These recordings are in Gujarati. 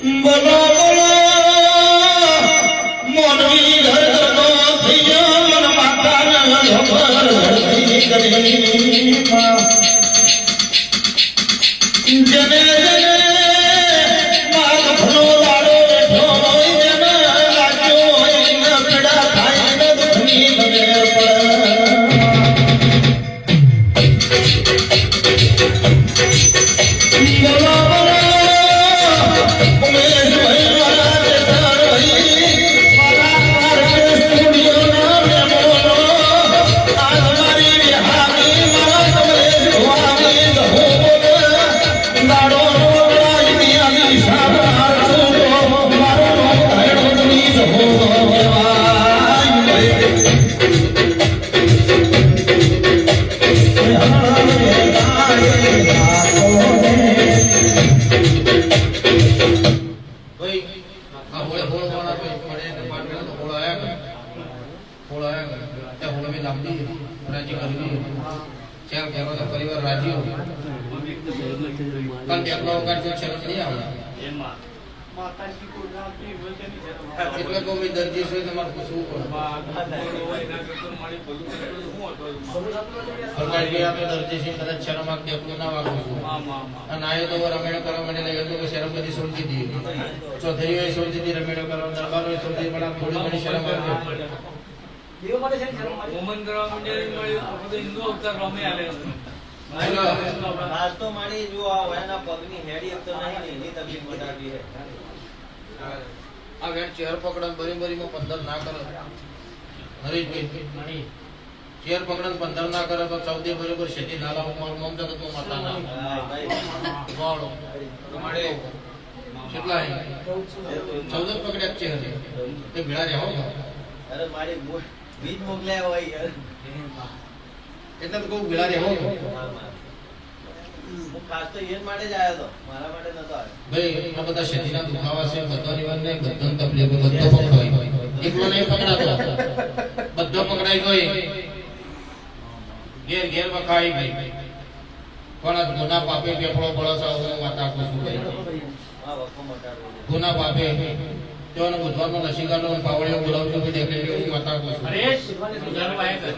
બોલો બોલો મોનવી ધરનો થયો મન માતાના ખબર ધરતી ચાર પરિવાર રાજી હોય પણ આપણો વગર જો શરમ નહીં આવે એટલે કહું ભાઈ દર્દી છે તમારે પૂછવું પડે. આપણે દર્દી છે, કદાચ શરમ આગ દેખલું ના વાગવું અને આયો તો રમેણો કરવા માટે લઈ ગયો કે શરમ બધી સોલજી દી ચોથરી હોય સોલજી દી કરવા દરબાર સોલજી પણ થોડી ઘણી શરમ આવે મોમન કરવા મંડળ મળ્યું આ બધું હિન્દુ અવતાર રમે આલે નાસ્તો માણી જો આ વયના પગની હેડી એક તો નહીં એની તકલીફ વધારવી છે. આ વેણ ચેર પકડન બરી બરીમાં પંદર ના કરો. હરીશભાઈ. ચેર પકડન પંદર ના કરે તો ચૌદે બરોબર શેતી ના લાવું મારું નામ જગતનું માતા ના હા, ભાઈ. વાળો. કેટલા ચૌદ પકડ્યા તે રહેવો અરે મારી મો- બીજ મોકલ્યા હોય યાર. એટલે તો કોઈ ભેળા રહેવો હું ખાસ તો એ માટે જ આવ્યો હતો મારા માટે નતો આવ્યો. ભાઈ આ બધા શેતીના દુખાવા છે બધા નિવાન ને બધા તકલીફ બધો પકડાય એકલો નહીં પકડાતો. બધો પકડાઈ ગયો ઘેર ઘેર વખાઈ ગઈ. પણ ગુના પાપે બેફળો પડો હું વાત આપું છે. ગુના પાપે તેઓને બુધવારનો લસીકાનો પાવડીઓ બોલાવજો કે દેખે કે હું વાત આખું છું. હરેશ ગુજરાત વાય કર.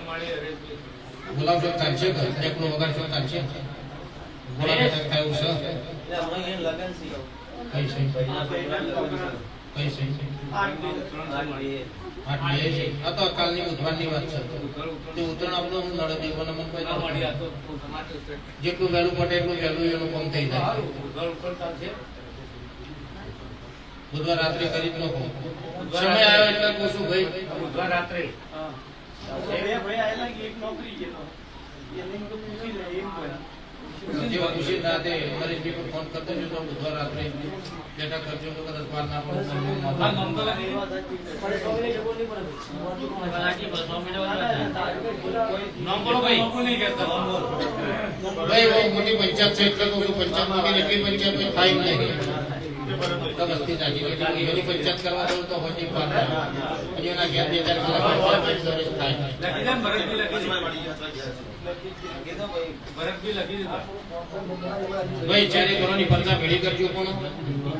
બોલાવજો ચાલશે કે એકલો વગર છો ચાલશે. બોલાવજો તો થાય એવું છે? કઈ છે. કઈ છે? આઠ બે. છે. આ તો કાલની બુધવારની વાત છે. તે ઉત્તરાયણ આપણો હું નડે દેવાનો મન કોઈ જેટલું વહેલું પટે એટલું વહેલું એનું કામ થઈ જાય. બુધવાર રાત્રે કરી જ નાખો. સમય આવ્યો એટલે પૂછું ભાઈ. રાત્રે. જે ખુશી રાતે નરેશભાઈ પર ફોન કરતો જો તો બુધવાર રાત્રે બેઠા કરજો તો કદાચ ના પડે ભાઈ. મોટી પંચાયત છે એટલે પંચાયત મોટી એટલી પંચાયત થાય નહીં. તો વસ્તી નાખી એટલે એની પંચાયત કરવા જવું તો હોતી જ વાત એના ઘેર બે ચાર કલાક પંચાયત થાય ભરત બી લખી ભાઈ ચારે ઘરોની ભેળી કરજો પણ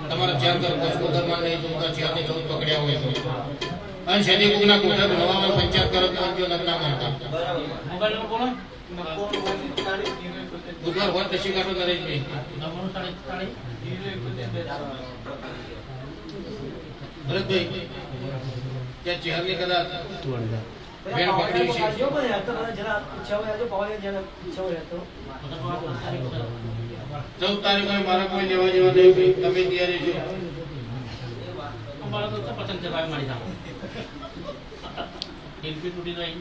તમારા ચાર ઘર પશુધરમાં નહીં તો ચાર ને ચૌદ પકડ્યા હોય તો. અને શેની કોકના કોઠા નવામાં પંચાયત કરો તો નગના બરાબર મોબાઈલ નંબર બોલો બુધવાર હોય કાઢો નરેશભાઈ ભરતભાઈ ત્યાં ચેહરની કદાચ બેન પકડી છે ચૌદ તારીખે મારા કોઈ લેવા જેવા નહીં તમે તૈયારી છો અમારા તો પસંદ છે ભાઈ મારી સામે એલપી તૂટી જાય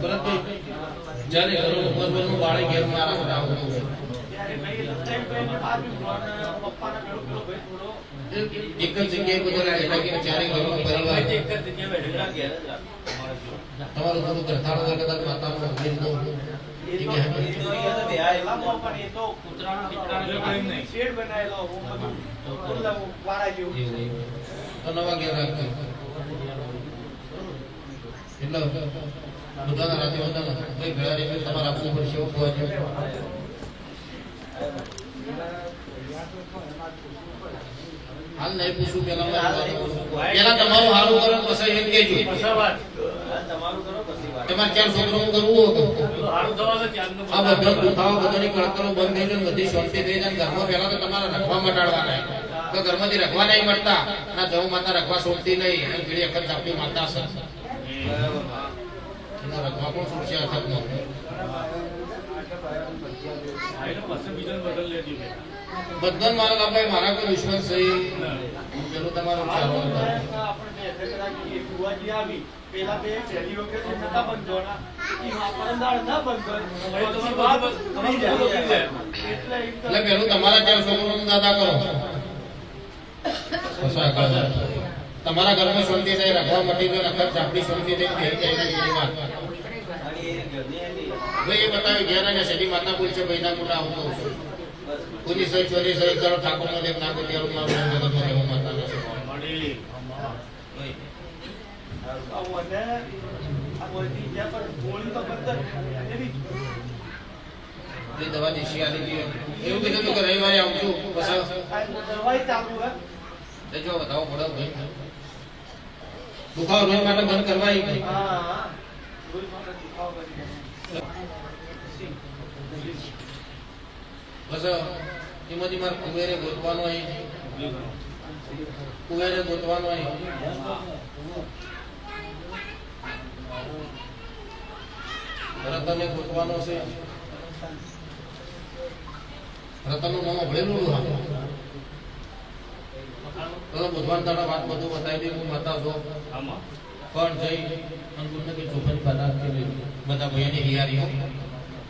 ભરતભાઈ ઘરનું ઉપરનું બાળે ઘેર મારા ઘરે આવતું છે એક જ જગ્યાએ બધા રહેલા ચારે ઘરનો પરિવાર. તમારું થોડું ગરથાળું હોય કદાચ માતાનું મંદિરનું એ તો અહીંયા તો બે આયેલા કૂતરાનો દીકરાનો જો પ્રેમ નહીં. તો નવા ઘેર રાખજો એટલે બધાના રાતે બધાના ભાઈ ભેળા રહીને તમારે આપવું પડશે એવું કહેવાય છે. હાલ નહીં પૂછું પેલા પેલા તમારું હારું કરો પછી એમ કેજો તમારું કરો પછી વાત. તમારે ચાર કરવું હતું સારું થવા છે ચાંદનું આ બધા દુખાવો બધાની કળતરો બંધ થઈ જાય બધી શાંતિ થઈ જાય ઘરમાં પહેલા તો તમારે રખવા મટાડવાના તો ઘરમાંથી રખવા નહીં મળતા ના જવું માતા રખવા છોડતી નહીં. અને પેલી અખત ચાપી માતા બરાબર રખવા બદલ લેજો. કે. બધા મારા બાપાએ મારા કોઈ વિશ્વાસ છે. પેલું તમારો ચાલો બંધોના. એટલે પેલું તમારા ચાર છોકરાનું દાદા કરો. તમારા ઘરમાં શાંતિ થઈ રખવા મટી રખત ચાપડી શાંતિ થઈ ને એ એ ઘેર અને શેરી માતા પૂછશે ભાઈ ના મોટા હું છું સહી ચોરી સહી કરો ઠાકોર નો દેવ ના કોઈ તેરું મારું જગતમાં એવું માતા એ દવા દેશી આલી એવું કીધું હતું કે રવિવારે આવજો. બસ આ દવાઈ ચાલુ હે. જો બતાવો પડો ભાઈ દુખાવો માટે બંધ કરવાય ભાઈ હા, હા. ગોળી માટે દુખાવો કરી દે. બસ એમાંથી મારે કુવેરે ગોતવાનો અહીં. કુવેરે ગોતવાનો અહીં. રતને ગોતવાનો છે. રતનનું નામ ભળેલું હા તો બુધવાન દાડા વાત બધું બતાવી દે હું માતા છો પણ જઈ અંકુરને કે ચોખન પદાર્થ બધા ભાઈઓની હિયારીઓ.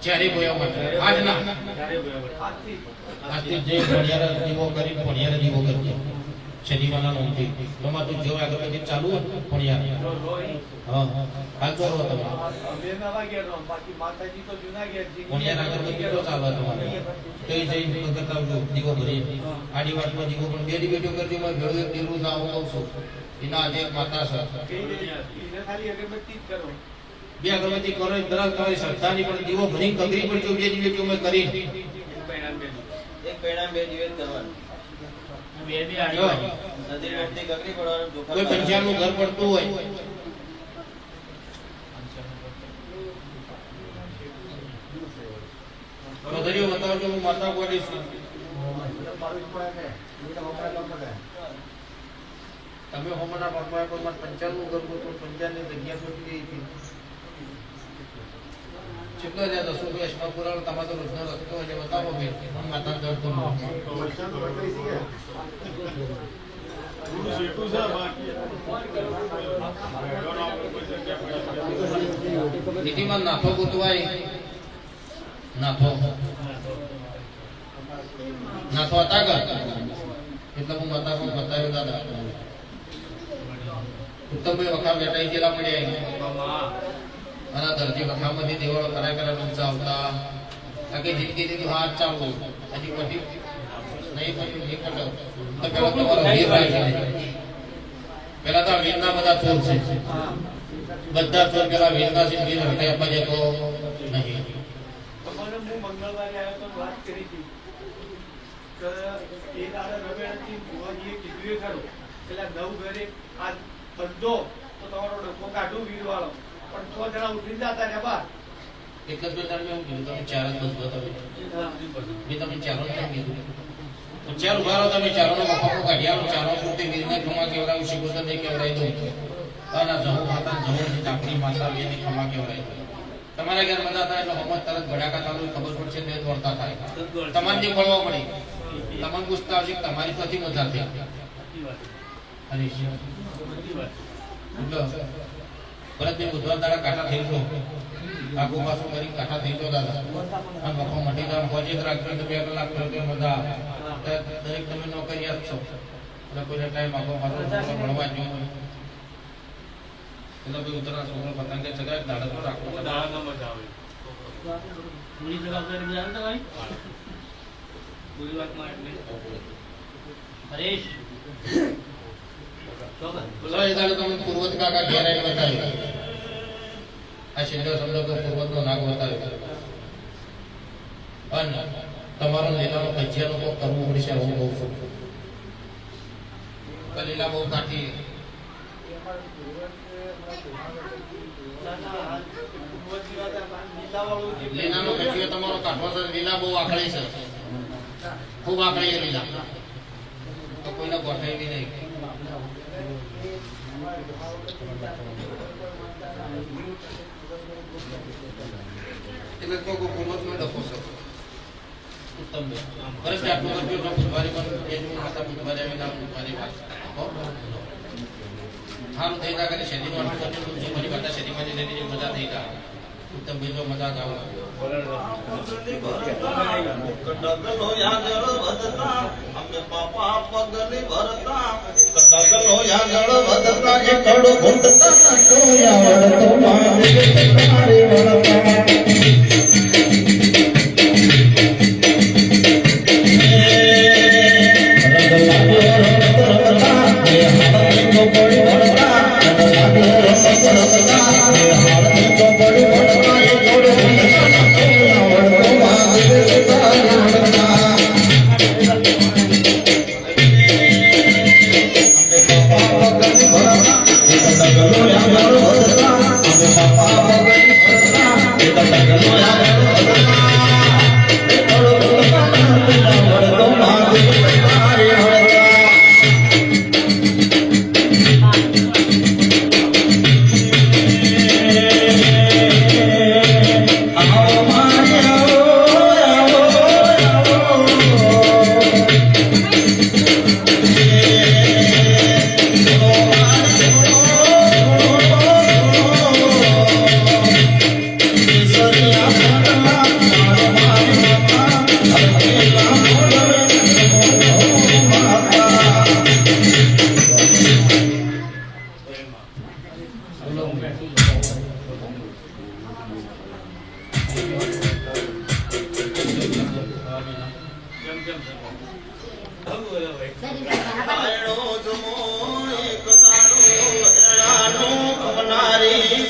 ચારે બોયા મત. આજ ના. આજથી. આજથી જઈ દીવો કરી ભણિયાર દીવો કરજો શનિવારના નોંધી તમારે તું જો આગળ ચાલુ હોય ભણિયારા. હા. હાલ કરો તમે. ભણિયારા આગળ તો ચાલવા તમારે. તો એ જઈ કરતા આવજો દીવો ભરી આડી વાટમાં દીવો પણ બે દીવેટો કરજો મેં ભેળું એક દીવું ના હું કહું છું. એના આજે માતા સર ખાલી અગરબત્તી જ કરો. બે અગરબત્તી કરો એ તમારી શ્રદ્ધાની પણ દીવો ભરી કગરી બે મેં કરી એક પરિણામ બે દિવસ કરવાનું. બે બે આડી જો, વાળી. નદી પડવાનું કોઈ પંચાયતનું ઘર પડતું હોય. ચૌધરીઓ બતાવજો હું માતા બોલી છું. તમે હોમના પપ્પા પર મારે પંચાયતનું ઘર ગોતું પંચાયતની જગ્યા ગોતી હતી કેટલો રૂપિયા સ્ટોક પુરાવો તમારો રોજનો રસ્તો એટલે બતાવો બેન હું માતા દર્દ નીતિમાં નાથો ગોતવાય. નાથો. નાથો હતા કે? એટલે હું માતા પણ બતાવ્યું દાદા. ઉત્તમભાઈ વખા બેઠા ગયેલા પડ્યા આ દરજી વખામાંથી દેવાળો કરાય કરાય ઊંચા આવતા. આખી જિંદગી દીધું હાથ ચાલુ હજી પછી નહીં પછી નહીં પટો તો પેલા તમારો વીર પેલા તો વીરના બધા ચોર છે. બધા ચોર પેલા વીરના છે, વીર હટે આપવા જતો નહીં. મંગળવારે આવ્યો તો વાત કરી હતી કે એ દાડા રવેડાથી ભુવાજીએ કીધું એ ખરું એટલે નવ ઘરે આ બધો તો તમારો ડબ્બો કાઢું વીરવાળો. પણ છ જણા ઉઠી જતા ને બાર એક જ બે મેં કીધું તમે ચાર જ બધો તમે. મેં તમે ચારો જ કેમ કીધું? તો ચાર ઊભા રહો તમે ચારોનો મફાકો કાઢી આવો ચારો પૂરતી વીરને ખમા કેવડાવું શીખોતર નહીં કેવડાવી દઉં અને જવું માતા જવું ચાપડી માતા બેની ખમા કેવડાવી દઉં. તમારા ઘેર બધા થાય એટલે હમત તરત ભડાકા ચાલુ ખબર પડશે તે દોડતા થાય. તમારે જે પડવા પડી તમને પૂછતા છે તમારી પછી મજા થઈ. હરીશ. સાચી મેં બુધવાર દાડા કાઠા થઈ છો આગુ પાછું કરી કાઠા થઈ છો દાદા આ મફો મટી જાય ફોજી રાખજો તો બે કલાક કરો બધા મજા આવે. દરેક તમે નોકરિયાત છો એટલે કોઈને ટાઈમ આપો મારો ભણવા જો એટલે ભાઈ ઉતરા છોકરો પતંગે ચગાવે દાડા તો રાખવો દાડા દાડામાં મજા આવે. પૂરી જવાબદારી બધા તો ભાઈ? પૂરી વાતમાં એટલે. હરેશ. તમે પૂર્વત કાકા ઘેર આવીને બતાવ્યું આ છેલ્લો સમજો તો પૂર્વતનો નાગ બતાવ્યો. અને તમારો લીલાનો ભજીયાનો કોઈ કરવું પડશે, હું કહું છું. લીલા બહુ કાઠી. લીલાનો ભજીયો તમારો કાઠવો છે, લીલા બહુ આખળી છે. ખૂબ આખળી લીલા. તો કોઈને ગોઠવી નહીં. એટલે કોઈ હુકુમતનો ડખો છે? ઉત્તમ બે અરે કે આટલું બુધવારે પણ એ જ માતા બુધવારે આવીને આ બુધવારે વાત થઈ ગયા કે શેરીમાં આટલું કરજો તો જે મજા થઈ ગયા ઉત્તમ બે મજા જ આવે કડગલો યાગળ વધતા અમે પાપા પગલી ભરતા કડગલો યાગળ વધતા એ ઘૂંટતા તો યાવડ મારે વળતા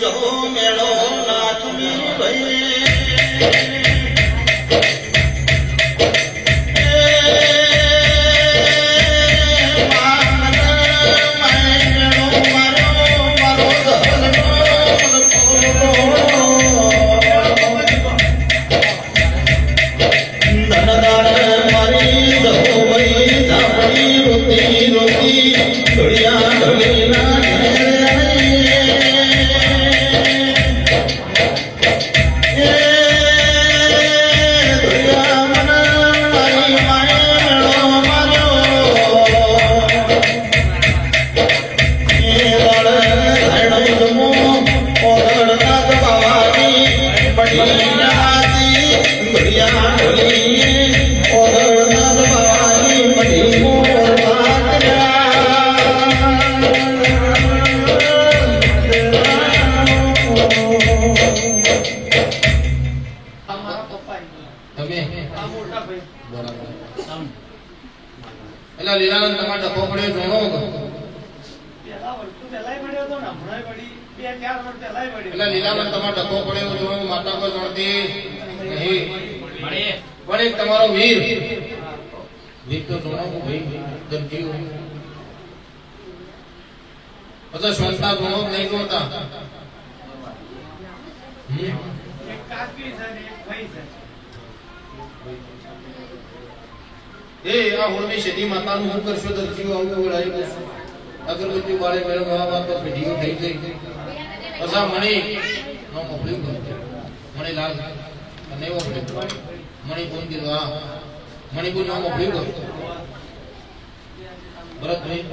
જો મેળો નાચમી ભઈ. પડ્યો તમારો લીલાનંદ પડે એવું જોવાનું માતા કોઈ જોણતી નહીં. પણ એક તમારો વીર. વીર તો જોવાનું ભાઈ દરજીઓ પછી સ્વંતા જોણો નહીં જોતા. એ આ હોળની શેતી માતાનું શું કરશો? દરજીઓ આવું વળાઈ કરશો અગરબત્તી બાળે મેળવવા તો પેઢીઓ થઈ ગઈ. પછા મણી મણિપુર કીધું હા. મણિપુર નો મોકલ્યું ભરતભાઈ,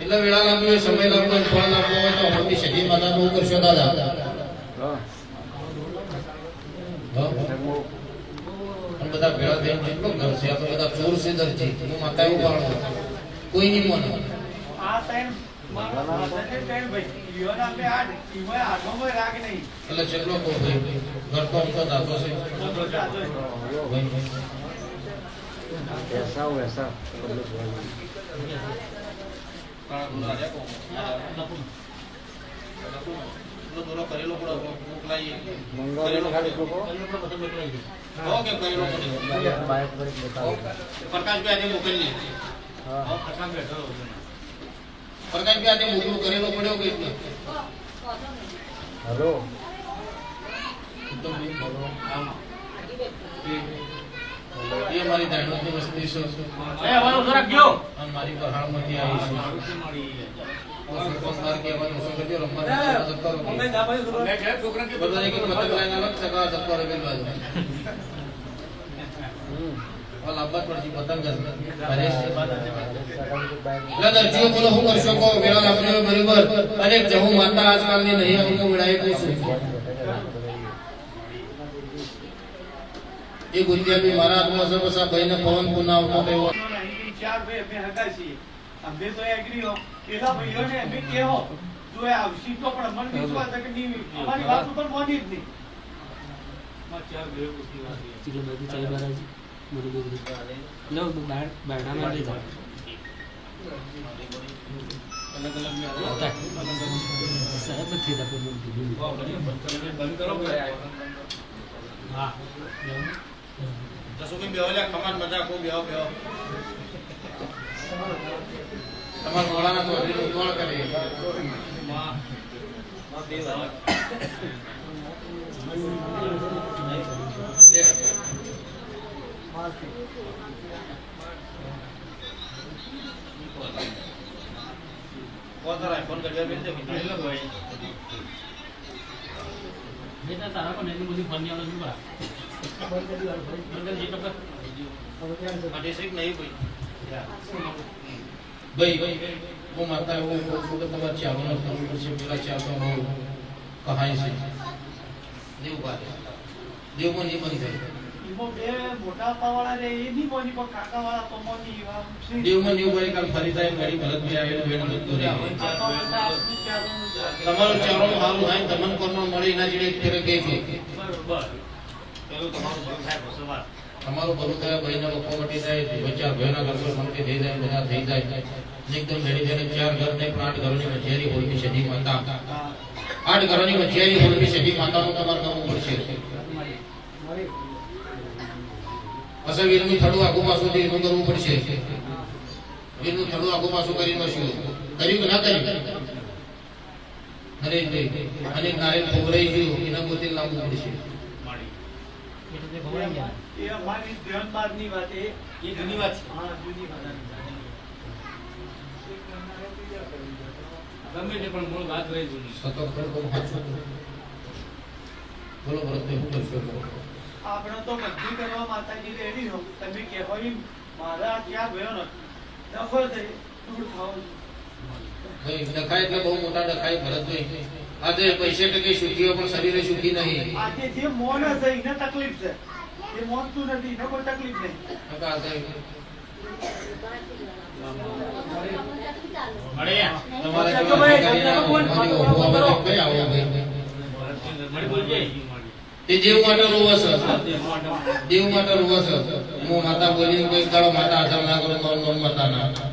એટલે વેળા લાગ્યો સમય લાગ્યો હોળની શેઠી માતા બહુ કરશો દાદા. બધા ભેળા થઈને જેટલો ઘર છે આ બધા ચોર છે, દરજી. હું માતા એવું પાડું કોઈ નહીં મને. આ ત્રણ એટલે છેલ્લો કહો ભાઈ ઘરતો અમતો ધાતો છે. એસા એસા કરેલો પ્રકાશભાઈ મોકલી પ્રકાશભાઈ કરો. પ્રકાશભાઈ આજે મોકલું કરેલો પડ્યો કે? હેલો. એ મારી દાઢોતની વસ્તી છે એ ઊભો રાખજો અને મારી પહાડમાંથી આવી છે હું સુપરસ્ટાર કહેવાનો છું કે. બધા એક એક લઈને સગા ધક્કો એટલે દરજીઓ બોલો શું કરશો કહો વેળા હોય બરોબર અને જહુ માતા આજકાલની નહીં વેળાએ પૂછું એ ગુંજ્યા મારા હાથમાં સર્વસા ભાઈને પવન પુના આવતો તેવો અહીંથી ચાર ભાઈ અમે હગા છીએ અમે તો એગ્રી હો પેલા ભાઈઓને અમે કેહો જો એ આવશે તો પણ અમને વિશ્વાસ કે નહીં અમારી વાત ઉપર મોની જ નહીં છે લો બહાર બહારમાં લઈ જાઓ. સાહેબ નથી હા તારા પણ એટલી બધી ફોનની આવે શું નહીં ભાઈ ભાઈ હું માતા એવું કહું તમારે ચાવવાનો કરવું પડશે પેલા ચાવતો છે દેવ પણ એ બંધ થાય એમાં બે મોટા પાવાળા રે એ નહીં મોની પણ કાકા તો મોની દેવમાં દેવ બારે કાલ ફરી થાય ઘડી ભરત બી આવેલું વેણ જતું રહે કાકા વાળા આપણું ચારનું જ. તમારું ચાવવાનું સારું થાય તમને કોનો મળે એના જેડે ફેરે કહે છે. બરોબર. પેલું તમારું ભલું થાય બસો વાર. તમારું ભલું થયા ભાઈના લોકો મટી જાય બચાર ભાઈના ઘર પર શાંતિ થઈ જાય બધા થઈ જાય. એકદમ ઘડી જઈને ચાર ઘર ને પણ આઠ ઘરોની મધ્યારી હોળવી સજી માતા. આઠ ઘરોની મજિયારી હોળવી સદી માતાનું તમારે કરવું પડશે. પછી વીરનું થડું આગુ પાછું ઊભું કરવું પડશે. વીરનું થોડું આગુ પાછું કરીને વસ્યું કર્યું કે ના કર્યું? નરેશભાઈ અને નારે ખોબરાઈ ગયું એના પોતે લાવવું પડશે. હા બોલો ભરતભાઈ શું કરશો. આપણે તો બધું કરવા માતાજી રેડી હો તમે કહેવો એમ મારા ક્યાં ગયો ને નફો થઈ દૂર થાવ ભાઈ ડખાય એટલે બહુ મોટા ડખાય ભરતભાઈ આજે પૈસે ટકે સુખી પણ શરીરે સુખી નહીં આજે જે મોન છે એને તકલીફ છે એ મોનતું નથી એને કોઈ તકલીફ નહીં તમારા જેવા બોલ, બોલો, બોલો. તે દેવ માટે. રોવસ દેવ માટે રોવસ હું માતા બોલીને કોઈ કાળો માતા આધાર ના કરું માતા ના.